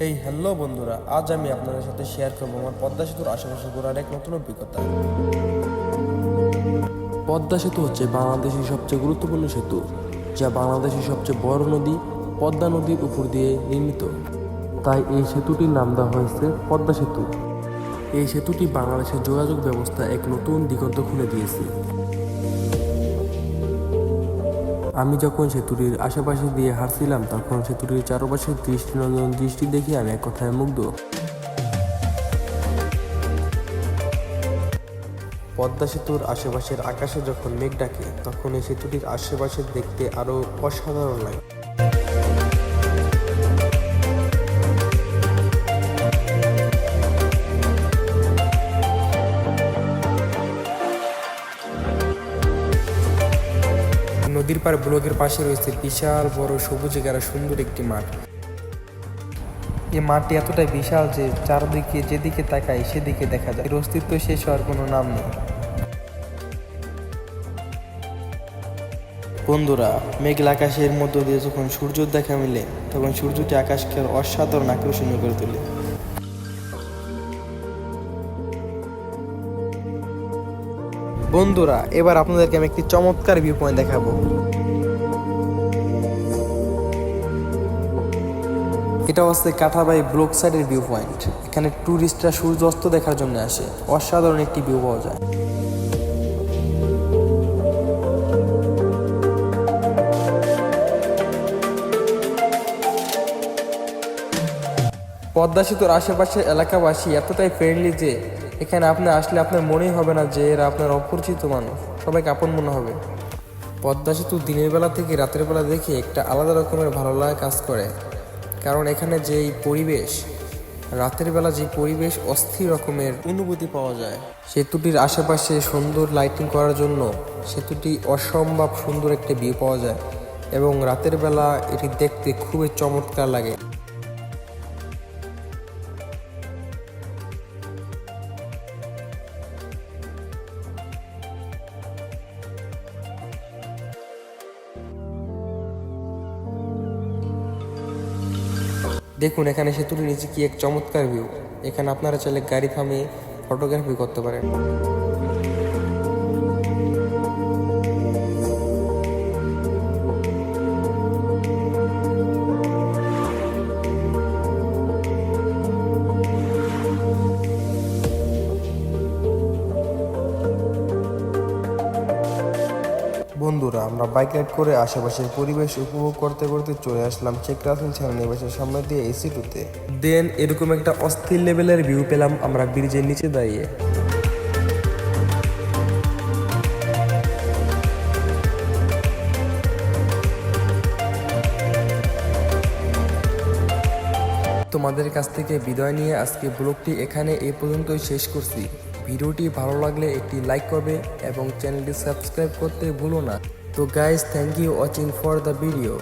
এই হ্যালো বন্ধুরা, আজ আমি আপনাদের সাথে শেয়ার করব আমার পদ্মা সেতুর আশেপাশে ঘোরার এক নতুন অভিজ্ঞতা। পদ্মা সেতু হচ্ছে বাংলাদেশের সবচেয়ে গুরুত্বপূর্ণ সেতু, যা বাংলাদেশের সবচেয়ে বড় নদী, পদ্মা নদীর উপর দিয়ে নির্মিত। তাই এই সেতুটির নাম দেওয়া হয়েছে পদ্মা সেতু। এই সেতুটি বাংলাদেশের যোগাযোগ ব্যবস্থা এক নতুন দিগন্ত খুলে দিয়েছে। আমি যখন সেতুটির আশেপাশে দিয়ে হাঁটছিলাম, তখন সেতুটির চারপাশের দৃষ্টিনন্দন দৃষ্টি দেখে আমি এক কথায় মুগ্ধ। পদ্মা সেতুর আশেপাশের আকাশে যখন মেঘ ডাকে তখন এই সেতুটির আশেপাশে দেখতে আরও অসাধারণ লাগে। নদীর পার ব্লকের পাশে রয়েছে বিশাল বড় সবুজে ঘেরা সুন্দর একটি মাঠ। এই মাঠটি এতটাই বিশাল যে চারদিকে যেদিকে তাকায় সেদিকে দেখা যায়। এর অস্তিত্ব শেষ হওয়ার কোনো নাম নেই। বন্ধুরা, মেঘলা আকাশের মধ্য দিয়ে যখন সূর্য দেখা মিলে, তখন সূর্যটি আকাশকে অসাধারণ আকর্ষণীয় করে তোলে। বন্ধুরা, এবার আপনাদেরকে আমি একটি চমৎকার ভিউ পয়েন্ট দেখাবো। এটা হচ্ছে কাঠাবাই ব্লক সাইডের ভিউ পয়েন্ট এখানে ট্যুরিস্টরা সূর্যাস্ত দেখার জন্য আসে। অসাধারণ একটি ভিউ পাওয়া যায়। পদ্মা সেতুর আশেপাশের এলাকাবাসী এতটাই ফ্রেন্ডলি যে এখানে আপনি আসলে আপনার মনেই হবে না যে এরা আপনার অপরিচিত মানুষ। সবাইকে আপন মনে হবে। পদ্মা সেতু দিনের বেলা থেকে রাতের বেলা দেখে একটা আলাদা রকমের ভালো লাগা কাজ করে। কারণ এখানে যেই পরিবেশ, রাতের বেলা যে পরিবেশ অস্থির রকমের অনুভূতি পাওয়া যায়। সেতুটির আশেপাশে সুন্দর লাইটিং করার জন্য সেতুটি অসম্ভব সুন্দর একটা ভিউ পাওয়া যায়। এবং রাতের বেলা এটি দেখতে খুবই চমৎকার লাগে। দেখুন, এখানে সেতুর নিচে কি এক চমৎকার ভিউ এখানে আপনারা চাইলে গাড়ি থামিয়ে ফটোগ্রাফি করতে পারেন। বন্ধুরা, আমরা বাইক রাইড করে আশেপাশের পরিবেশ উপভোগ করতে করতে চলে আসলাম শেখ রাসেল নিবাসের সামনে দিয়ে এসি টুতে দেন এরকম একটা অস্থির লেভেলের ভিউ পেলাম আমরা ব্রিজের নিচে দাঁড়িয়ে। তোমাদের কাছ থেকে বিদায় নিয়ে আজকে ব্লগটি এখানে এ পর্যন্তই শেষ করছি। ভিডিওটি ভালো লাগলে একটি লাইক করবে এবং চ্যানেলটি সাবস্ক্রাইব করতে ভুলো না। তো guys thank you watching for the video